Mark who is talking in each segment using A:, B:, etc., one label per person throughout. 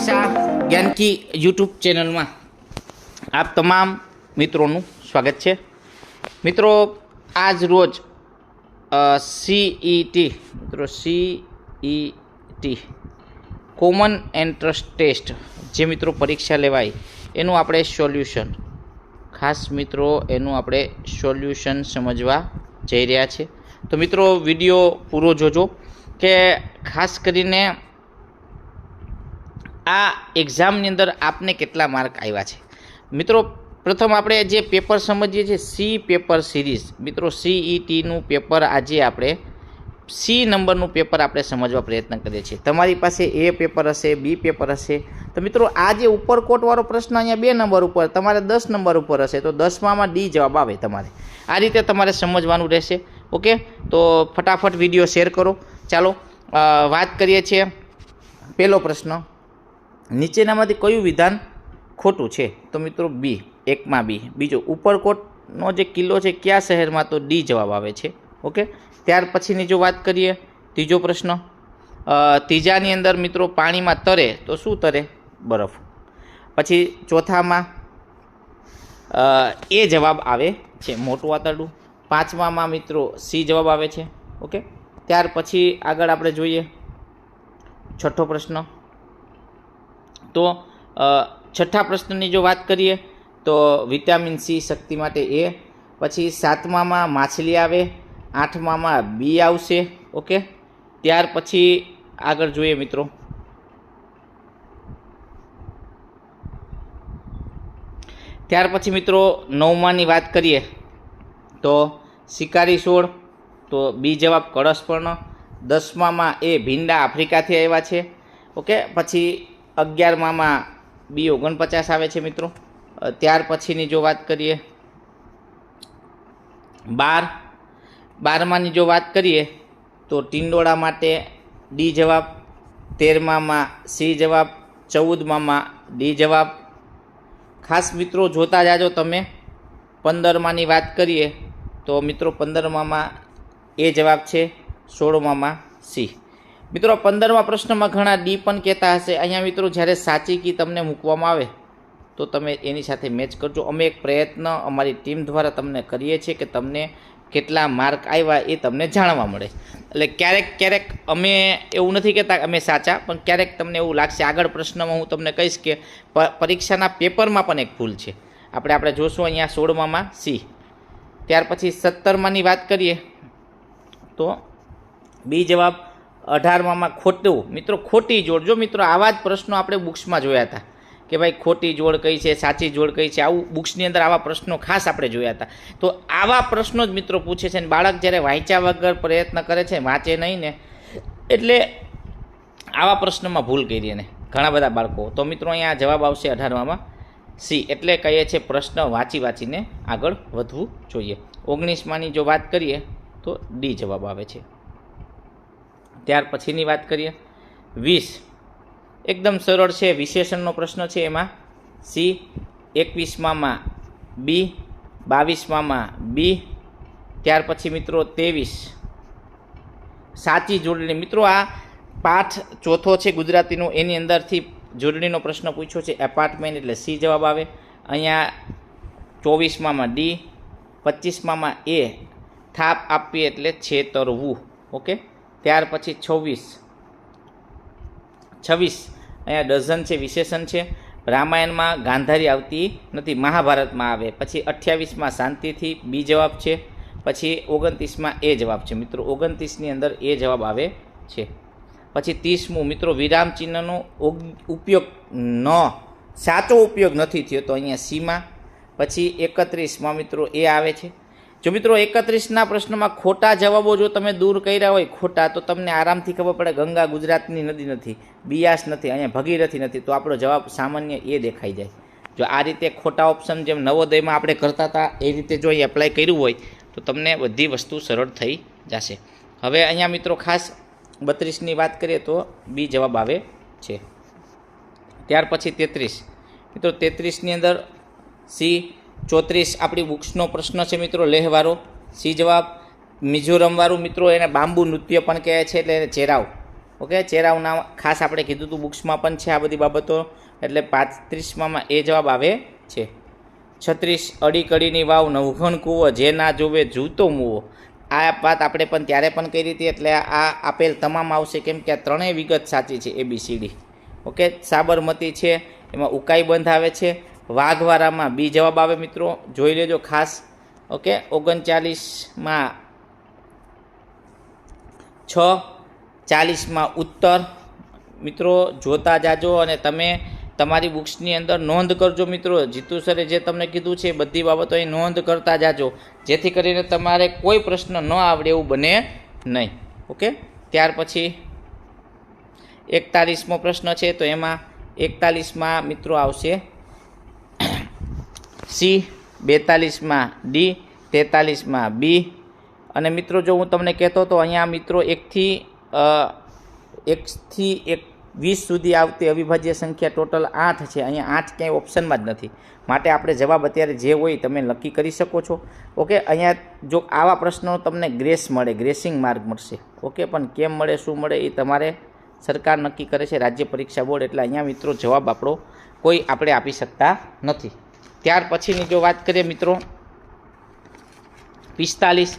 A: પરીક્ષા જ્ઞાનકી યુટ્યુબ ચેનલમાં આપ તમામ મિત્રોનું સ્વાગત છે. મિત્રો, આજ રોજ સીઈટી મિત્રો સીઈટી કોમન એન્ટ્રન્સ ટેસ્ટ જે મિત્રો પરીક્ષા લેવાય, એનું આપણે સોલ્યુશન. ખાસ મિત્રો, એનું આપણે સોલ્યુશન સમજવા જઈ રહ્યા છે. તો મિત્રો, વીડિયો પૂરો જોજો કે ખાસ કરીને આ એક્ઝામની અંદર આપને કેટલા માર્ક આવ્યા છે? મિત્રો, પ્રથમ આપણે જે પેપર સમજીએ છીએ સી પેપર સિરીઝ મિત્રો સીઈટીનું પેપર આજે આપણે સી નંબરનું પેપર આપણે સમજવા પ્રયત્ન કરીએ છીએ. તમારી પાસે એ પેપર હશે બી પેપર હશે. તો મિત્રો, આ જે ઉપરકોટવાળો પ્રશ્ન અહીંયા બે નંબર ઉપર, તમારે દસ નંબર ઉપર હશે. તો દસમામાં ડી જવાબ આવે તમારે. આ રીતે તમારે સમજવાનું રહેશે. ઓકે તો ફટાફટ વીડિયો શેર કરો. ચાલો વાત કરીએ છીએ. પહેલો પ્રશ્ન. નીચેનામાંથી કયું વિધાન ખોટું છે? તો મિત્રો બી એકમાં બી બીજો ઉપરકોટનો જે કિલ્લો છે, કયા શહેરમાં? તો ડી જવાબ આવે છે. ઓકે? ત્યાર પછીની જો વાત કરીએ, ત્રીજો પ્રશ્ન. ત્રીજાની અંદર મિત્રો પાણીમાં તરે, તો શું તરે? બરફ. પછી ચોથામાં એ જવાબ આવે છે, મોટું આતરડું પાંચમામાં મિત્રો સી જવાબ આવે છે. ઓકે? ત્યાર પછી આગળ આપણે જોઈએ, છઠ્ઠો પ્રશ્ન. તો છઠ્ઠા પ્રશ્નની જો વાત કરીએ, તો વિટામિન સી શક્તિ માટે એ. પછી સાતમામાં માછલી આવે, આઠમામાં બી આવશે, ઓકે? ત્યાર પછી આગળ જોઈએ મિત્રો. ત્યાર પછી મિત્રો નવમાની વાત કરીએ, તો શિકારી છોડ તો બી જવાબ કળશપર્ણ. દસમામાં એ ભીંડા આફ્રિકાથી આવ્યા છે, ઓકે? પછી અગિયારમામાં બી ઓગણપચાસ આવે છે મિત્રો. ત્યાર પછીની જો વાત કરીએ. બાર. બારમાની જો વાત કરીએ, તો ટિંડોળા માટે ડી જવાબ તેરમામાં સી જવાબ ચૌદમામાં ડી જવાબ. ખાસ મિત્રો જોતા જાજો તમે. પંદરમાની વાત કરીએ, તો મિત્રો પંદરમામાં એ જવાબ છે, સોળમામાં સી. મિત્રો, પંદરમા પ્રશ્નમાં ઘણા ડી પણ કહેતા હશે. અહીંયા મિત્રો, જ્યારે સાચી કી તમને મૂકવામાં આવે, તો તમે એની સાથે મેચ કરજો. અમે એક પ્રયત્ન અમારી ટીમ દ્વારા તમને કરીએ છીએ કે તમને કેટલા માર્ક આવ્યા એ તમને જાણવા મળે. એટલે ક્યારેક ક્યારેક અમે એવું નથી કહેતા અમે સાચા, પણ ક્યારેક તમને એવું લાગશે, આગળ પ્રશ્નમાં હું તમને કહીશ કે પરીક્ષાના પેપરમાં પણ એક ભૂલ છે. આપણે આપણે જોશું અહીંયા સોળમામાં સી. ત્યાર પછી સત્તરમાની વાત કરીએ, તો બી જવાબ અઢારમામાં ખોટું. મિત્રો, ખોટી જોડ. જો મિત્રો, આવા જ પ્રશ્નો આપણે બુક્સમાં જોયા હતા કે ભાઈ ખોટી જોડ કઈ છે, સાચી જોડ કઈ છે, આવું બુક્સની અંદર આવા પ્રશ્નો ખાસ આપણે જોયા હતા. તો આવા પ્રશ્નો જ મિત્રો પૂછે છે અને બાળક જ્યારે વાંચ્યા વગર પ્રયત્ન કરે છે, વાંચે નહીં ને, એટલે આવા પ્રશ્નોમાં ભૂલ કરી એને ઘણા બધા બાળકો. તો મિત્રો, અહીંયા જવાબ આવશે અઢારમામાં સી. એટલે કહીએ છે પ્રશ્ન વાંચી વાંચીને આગળ વધવું જોઈએ. ઓગણીસમાંની જો વાત કરીએ, તો ડી જવાબ આવે છે. ત્યાર પછીની વાત કરીએ. વીસ. એકદમ સરળ છે, વિશેષણનો પ્રશ્ન છે એમાં. સી. એકવીસમાં બી. બાવીસમાં બી ત્યાર પછી મિત્રો ત્રેવીસ. સાચી જોડણી. મિત્રો, આ પાઠ ચોથો છે ગુજરાતીનો. એની અંદરથી જોડણીનો પ્રશ્ન પૂછ્યો છે, એપાર્ટમેન્ટ એટલે સી જવાબ આવે. અહીંયા ચોવીસમાં ડી પચીસમાં એ. થાપ આપવી એટલે છેતરવું. ઓકે? ત્યાર પછી છવ્વીસ. છવ્વીસ. અહીંયા ડઝન છે, વિશેષણ છે. રામાયણમાં ગાંધારી આવતી નથી, મહાભારતમાં આવે. પછી અઠ્યાવીસમાં શાંતિથી બી જવાબ છે. પછી ઓગણત્રીસમાં એ જવાબ છે. મિત્રો, ઓગણત્રીસની અંદર એ જવાબ આવે છે. પછી ત્રીસમું, મિત્રો વિરામ ચિહ્નનો ઉપયોગ ન, સાચો ઉપયોગ નથી થયો તો અહીંયા સીમાં. પછી એકત્રીસમાં, મિત્રો, એ આવે છે. જો મિત્રો એકત્રીસના પ્રશ્નમાં ખોટા જવાબો જો તમે દૂર કર્યા હોય, ખોટા, તો તમને આરામથી ખબર પડે ગંગા ગુજરાતની નદી નથી, બિયાસ નથી, અહીંયા ભગીરથી નથી, તો આપણો જવાબ સામાન્ય એ દેખાઈ જાય. જો આ રીતે ખોટા ઓપ્શન જેમ નવોદયમાં આપણે કરતા હતા, એ રીતે જો અહીં એપ્લાય કર્યું હોય, તો તમને બધી વસ્તુ સરળ થઈ જશે. હવે અહીંયા મિત્રો ખાસ બત્રીસની વાત કરીએ તો બી જવાબ આવે છે. ત્યાર પછી તેત્રીસ. મિત્રો તેત્રીસની અંદર સી ચોત્રીસ આપણી બુક્સનો પ્રશ્ન છે મિત્રો, લેહવારો. સી જવાબ, મિઝોરમવાળું મિત્રો એને બાંબુ નૃત્ય પણ કહે છે, એટલે ચેરાવ. ઓકે, ચેરાવના ખાસ આપણે કીધું હતું બુક્સમાં પણ છે આ બધી બાબતો, એટલે પાંત્રીસમાં એ જવાબ આવે છે. છત્રીસ અડી કડીની વાવ, નવઘણ કૂવો, જે ના જોવે જૂતો મૂવો. આ વાત આપણે પણ ત્યારે પણ કરી હતી, એટલે આ આપેલ તમામ આવશે, કેમ કે આ ત્રણેય વિગત સાચી છે એબીસીડી ઓકે, સાબરમતી છે, એમાં ઉકાઈ બંધ આવે છે. વાઘવારામાં બી જવાબ આવે મિત્રો. જોઈ લેજો ખાસ. ઓકે, ઓગણચાલીસમાં છ, ચાલીસમાં ઉત્તર. મિત્રો, જોતા જાજો અને તમે તમારી બુક્સની અંદર નોંધ કરજો મિત્રો. જીતુ સરે જે તમને કીધું છે એ બધી બાબતો અહીં નોંધ કરતા જાજો. જેથી કરીને તમારે કોઈ પ્રશ્ન ન આવડે એવું બને નહીં. ઓકે, ત્યાર પછી એકતાલીસમો પ્રશ્ન છે તો એમાં એકતાલીસમાં મિત્રો આવશે સી બેતાલીસમાં ડી તેતાલીસમાં બી અને મિત્રો, જો હું તમને કહેતો તો અહીંયા મિત્રો એકથી એકથી એક, વીસ સુધી આવતી અવિભાજ્ય સંખ્યા ટોટલ આઠ છે. અહીંયા આઠ ક્યાંય ઓપ્શનમાં જ નથી. માટે આપણે જવાબ અત્યારે જે હોય તમે નક્કી કરી શકો છો. ઓકે? અહીંયા જો આવા પ્રશ્નો તમને ગ્રેસ મળે, ગ્રેસિંગ માર્ક મળશે. ઓકે? પણ કેમ મળે, શું મળે એ તમારે સરકાર નક્કી કરે છે રાજ્ય પરીક્ષા બોર્ડ. એટલે અહીંયા મિત્રો જવાબ આપણો કોઈ આપણે આપી શકતા નથી. ત્યાર પછીની જો વાત કરીએ મિત્રો, પિસ્તાલીસ,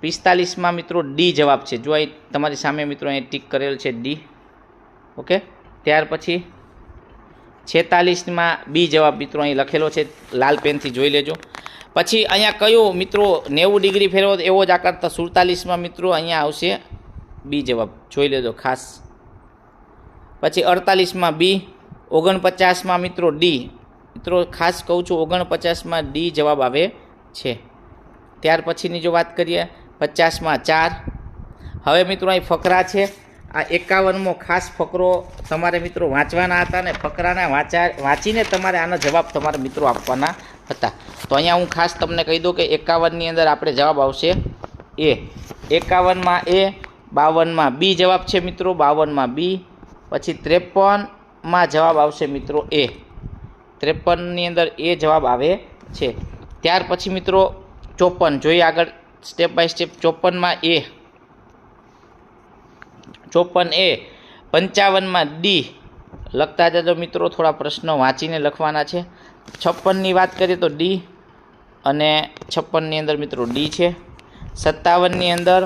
A: પિસ્તાલીસમાં મિત્રો ડી જવાબ છે. જો અહીં તમારી સામે મિત્રો અહીં ટીક કરેલ છે ડી ઓકે? ત્યાર પછી છેતાલીસમાં બી જવાબ મિત્રો અહીં લખેલો છે. લાલ પેનથી જોઈ લેજો. પછી અહીંયા કયું મિત્રો નેવું ડિગ્રી ફેરવો એવો જ આકાર તો સુડતાલીસમાં મિત્રો અહીંયા આવશે બી જવાબ. જોઈ લેજો ખાસ. પછી અડતાલીસમાં બી ઓગણપચાસમાં મિત્રો ડી મિત્રો, ખાસ કહું છું, ઓગણપચાસમાં ડી જવાબ આવે છે. ત્યાર પછીની જો વાત કરીએ, પચાસમાં ચાર. હવે મિત્રો, અહીં ફકરા છે. આ એકાવનમો ખાસ ફકરો તમારે મિત્રો વાંચવાના હતા ને ફકરાને વાંચા, વાંચીને તમારે આનો જવાબ તમારે મિત્રો આપવાના હતા. તો અહીંયા હું ખાસ તમને કહી દઉં કે એકાવનની અંદર આપણે જવાબ આવશે એ. એકાવનમાં એ, બાવનમાં બી જવાબ છે મિત્રો, બાવનમાં બી. પછી ત્રેપનમાં જવાબ આવશે મિત્રો એ. ત્રેપનની અંદર એ જવાબ આવે છે. ત્યાર પછી મિત્રો ચોપન, જોઈએ આગળ સ્ટેપ બાય સ્ટેપ ચોપનમાં એ. ચોપન એ પંચાવનમાં ડી. લખતા જજો મિત્રો થોડા પ્રશ્નો વાંચીને લખવાના છે. છપ્પનની વાત કરીએ તો ડી અને છપ્પનની અંદર મિત્રો ડી છે. સત્તાવનની અંદર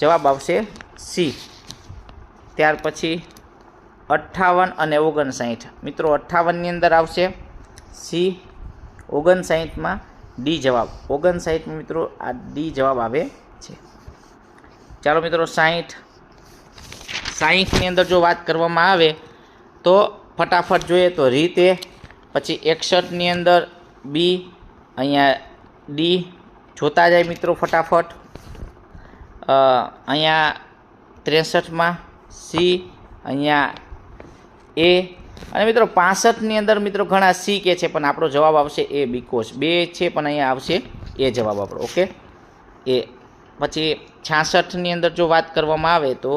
A: જવાબ આવશે સી. ત્યાર પછી અઠ્ઠાવન અને ઓગણસાઠ. મિત્રો અઠ્ઠાવનની અંદર આવશે સી ઓગણસાઠમાં ડી જવાબ. ઓગણસાઠમાં મિત્રો આ ડી જવાબ આવે છે. ચાલો મિત્રો સાહીઠ. સાહીઠની અંદર જો વાત કરવામાં આવે તો ફટાફટ જોઈએ તો રીતે. પછી એકસઠની અંદર બી અહીંયા ડી જોતા જાય મિત્રો ફટાફટ. અહીંયા ત્રેસઠમાં સી, અહીંયા એ અને મિત્રો, પાસઠની અંદર મિત્રો ઘણા સી કે છે, પણ આપણો જવાબ આવશે એ બીકોસ બે છે, પણ અહીંયા આવશે એ જવાબ આપણો, ઓકે? એ. પછી છાસઠની અંદર જો વાત કરવામાં આવે તો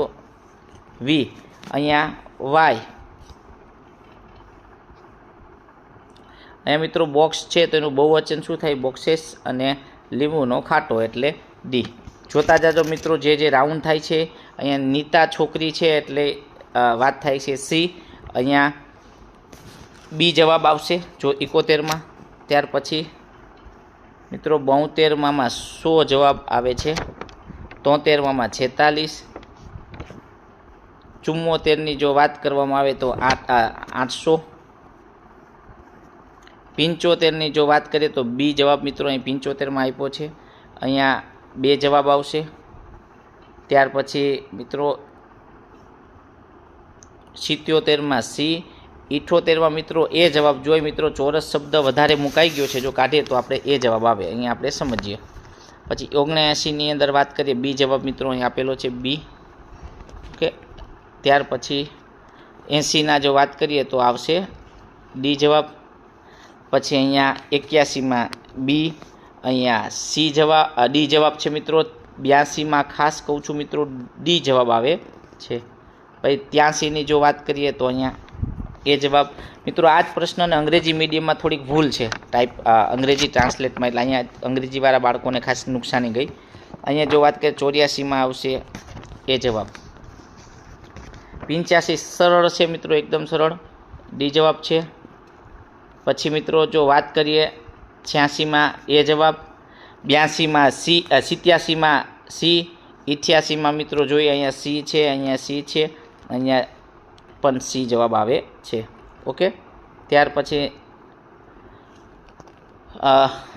A: વી અહીંયા વાય અહીંયા મિત્રો બોક્સ છે, તો એનું બહુવચન શું થાય? બોક્સેસ અને લીંબુનો ખાટો, એટલે ડી જોતા જાજો મિત્રો, જે જે રાઉન્ડ થાય છે, અહીંયા નીતા છોકરી છે, એટલે વાત થાય છે સી અહીંયા બી જવાબ આવશે જો એકોતેરમાં. ત્યાર પછી મિત્રો બોતેરમાં સો જવાબ આવે છે. તોતેરમાં છેતાલીસ. ચુમ્મોતેરની જો વાત કરવામાં આવે તો આઠ આઠસો. પંચોતેરની જો વાત કરીએ તો બી જવાબ મિત્રો અહીં પંચોતેરમાં આપ્યો છે. અહીંયા બે જવાબ આવશે. ત્યાર પછી મિત્રો સિત્યોતેરમાં સી ઇઠોતેરમાં મિત્રો, એ જવાબ જોઈ મિત્રો, ચોરસ શબ્દ વધારે મુકાઈ ગયો છે. જો કાઢીએ તો આપણે એ જવાબ આવે. અહીંયા આપણે સમજીએ. પછી ઓગણએંસીની અંદર વાત કરીએ. બી જવાબ મિત્રો અહીં આપેલો છે બી. ઓકે. ત્યાર પછી એંસીના જો વાત કરીએ તો આવશે ડી જવાબ. પછી અહીંયા એક્યાસીમાં બી, અહીંયા સી જવાબ ડી જવાબ છે મિત્રો. બ્યાસીમાં ખાસ કહું છું મિત્રો, ડી જવાબ આવે છે. પછી ત્યાંસીની જો વાત કરીએ તો અહીંયા એ જવાબ, મિત્રો, આ જ પ્રશ્નને અંગ્રેજી મીડિયમમાં થોડીક ભૂલ છે. ટાઈપ અંગ્રેજી ટ્રાન્સલેટમાં એટલે અહીંયા અંગ્રેજીવાળા બાળકોને ખાસ નુકસાની ગઈ. અહીંયા જો વાત કરીએ, ચોર્યાસીમાં આવશે એ જવાબ. પિંચ્યાસી સરળ છે મિત્રો, એકદમ સરળ. ડી જવાબ છે. પછી મિત્રો, જો વાત કરીએ, છ્યાસીમાં એ જવાબ, બ્યાસીમાં સી સિત્યાસીમાં સી, ઇઠ્યાસીમાં મિત્રો, જોઈએ, અહીંયા સી છે, અહીંયા સી છે, અહીંયા પણ સી જવાબ આવે છે. ઓકે? ત્યાર પછી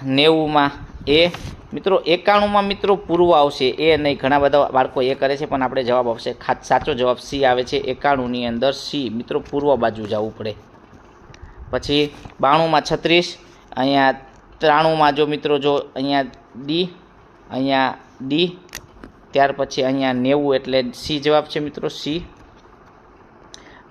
A: નેવુંમાં એ, મિત્રો, એકાણુંમાં મિત્રો પૂર્વ આવશે. એ નહીં ઘણા બધા બાળકો એ કરે છે, પણ આપણે જવાબ આવશે ખાસ સાચો જવાબ સી આવે છે, એકાણુંની અંદર સી. મિત્રો, પૂર્વ બાજુ જવું પડે. પછી, બાણુંમાં છત્રીસ, અહીંયા ત્રાણુંમાં જો મિત્રો જો અહીંયા ડી અહીંયા ડી, ત્યાર પછી અહીંયા નેવું એટલે સી જવાબ છે મિત્રો, સી.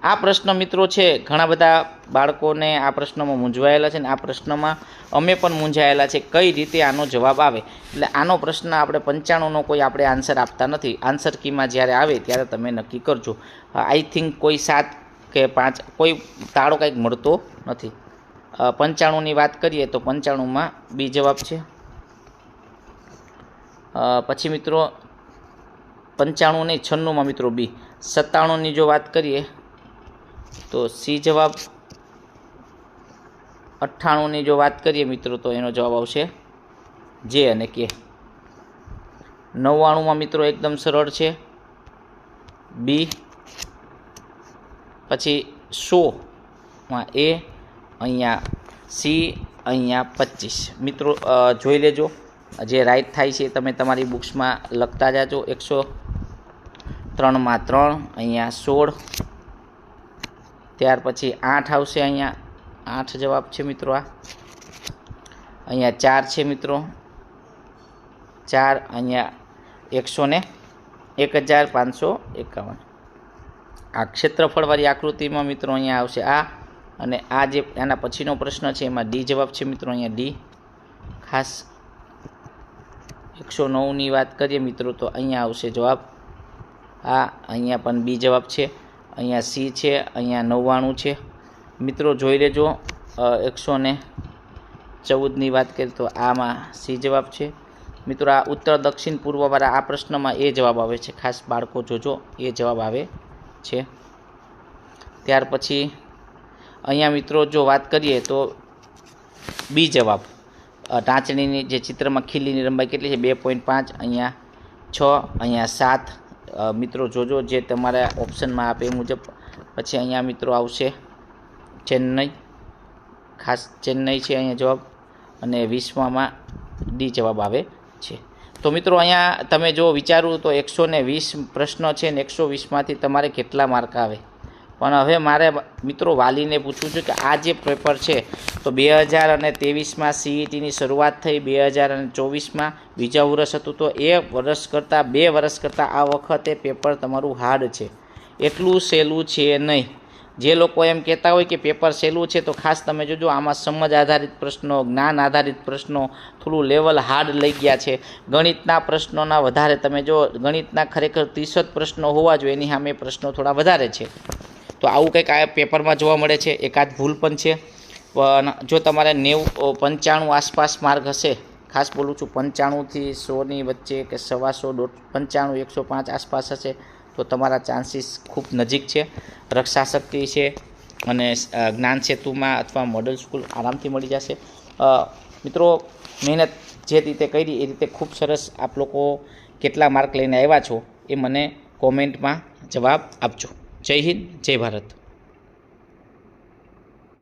A: આ પ્રશ્ન મિત્રો છે, ઘણા બધા બાળકોને આ પ્રશ્નમાં મૂંઝવાયેલા છે ને આ પ્રશ્નમાં અમે પણ મૂંઝાયેલા છે, કઈ રીતે આનો જવાબ આવે? એટલે આનો પ્રશ્ન આપણે પંચાણુંનો કોઈ આપણે આન્સર આપતા નથી. આન્સર કીમાં જ્યારે આવે ત્યારે તમે નક્કી કરજો. આઈ થિંક કોઈ સાત કે પાંચ, કોઈ તાળો કંઈક મળતો નથી. પંચાણુંની વાત કરીએ તો પંચાણુંમાં બી જવાબ છે. પછી મિત્રો પંચાણું નહીં છન્નુંમાં મિત્રો બી. સત્તાણુંની જો વાત કરીએ તો સી જવાબ અઠ્ઠાણુંની જો વાત કરીએ મિત્રો, તો એનો જવાબ આવશે જે અને કે. નવ્વાણુંમાં મિત્રો એકદમ સરળ છે. બી, પછી સોમાં એ, અહીંયા સી, અહીંયા પચીસ. મિત્રો જોઈ લેજો. જે રાઈટ થાય છે તમે તમારી બુક્સમાં લખતા જાજો. એકસો ત્રણમાં ત્રણ, અહીંયા સોળ ત્યાર પછી આઠ આવશે અહીંયા. આઠ જવાબ છે મિત્રો આ. અહીંયા ચાર છે મિત્રો. ચાર અહીંયા એકસો ને એક હજાર પાંચસો એકાવન. આ ક્ષેત્રફળવાળી આકૃતિમાં મિત્રો અહીંયા આવશે આ અને આ જે એના પછીનો પ્રશ્ન છે એમાં ડી જવાબ છે મિત્રો અહીંયા ડી. ખાસ એકસો નવની વાત કરીએ મિત્રો તો અહીંયા આવશે જવાબ. આ અહીંયા પણ બી જવાબ છે. અહીંયા સી છે, અહીંયા નવ્વાણું છે. મિત્રો જોઈ લેજો એકસો ને ચૌદની વાત કરીએ તો આમાં સી જવાબ છે. મિત્રો આ ઉત્તર દક્ષિણ પૂર્વવાળા આ પ્રશ્નમાં એ જવાબ આવે છે. ખાસ બાળકો જોજો, એ જવાબ આવે છે. ત્યાર પછી અહીંયા મિત્રો જો વાત કરીએ તો બી જવાબ. ટાંચણીની જે ચિત્રમાં ખીલીની લંબાઈ કેટલી છે? બે પોઈન્ટ પાંચ, અહીંયા છ, અહીંયા સાત મિત્રો, જોજો જે તમારા ઓપ્શનમાં આપે મુજબ પછી અહીંયા મિત્રો આવશે ચેન્નઈ. ખાસ ચેન્નઈ છે અહીંયા જવાબ અને વીસમાં ડી જવાબ આવે છે. તો મિત્રો, અહીંયા તમે જો વિચારું તો એકસો વીસ પ્રશ્ન છે ને એકસો વીસમાંથી તમારે કેટલા માર્ક આવે? પણ હવે મારે મિત્રો વાલીને પૂછવું છું કે આ જે પેપર છે, તો બે હજાર અને ત્રેવીસમાં સીઈટીની શરૂઆત થઈ, બે હજાર અને ચોવીસમાં બીજા વર્ષ હતું, તો એ વર્ષ કરતાં, બે વર્ષ કરતાં આ વખતે પેપર તમારું હાર્ડ છે. એટલું સહેલું છે નહીં. જે લોકો એમ કહેતા હોય કે પેપર સહેલું છે, તો ખાસ તમે જોજો, આમાં સમજ આધારિત પ્રશ્નો, જ્ઞાન આધારિત પ્રશ્નો થોડું લેવલ હાર્ડ લઈ ગયા છે. ગણિતના પ્રશ્નોના વધારે, તમે જો ગણિતના ખરેખર ત્રીસ પ્રશ્નો હોવા જોઈએ, એની સામે પ્રશ્નો થોડા વધારે છે. તો આવું કંઈક આ પેપરમાં જોવા મળે છે. એકાદ ભૂલ પણ છે. પણ જો તમારે નેવું પંચાણું આસપાસ માર્ક હશે, ખાસ બોલું છું પંચાણુંથી સોની વચ્ચે કે સવાસો દોઢ પંચાણું, એકસો પાંચ આસપાસ હશે, તો તમારા ચાન્સીસ ખૂબ નજીક છે. રક્ષા શક્તિ છે અને જ્ઞાન સેતુમાં અથવા મોડલ સ્કૂલ આરામથી મળી જશે. મિત્રો, મહેનત જે રીતે કરી, એ રીતે ખૂબ સરસ આપ લોકો કેટલા માર્ક લઈને આવ્યા છો, એ મને કોમેન્ટમાં જવાબ આપજો. જય હિન્દ જય ભારત.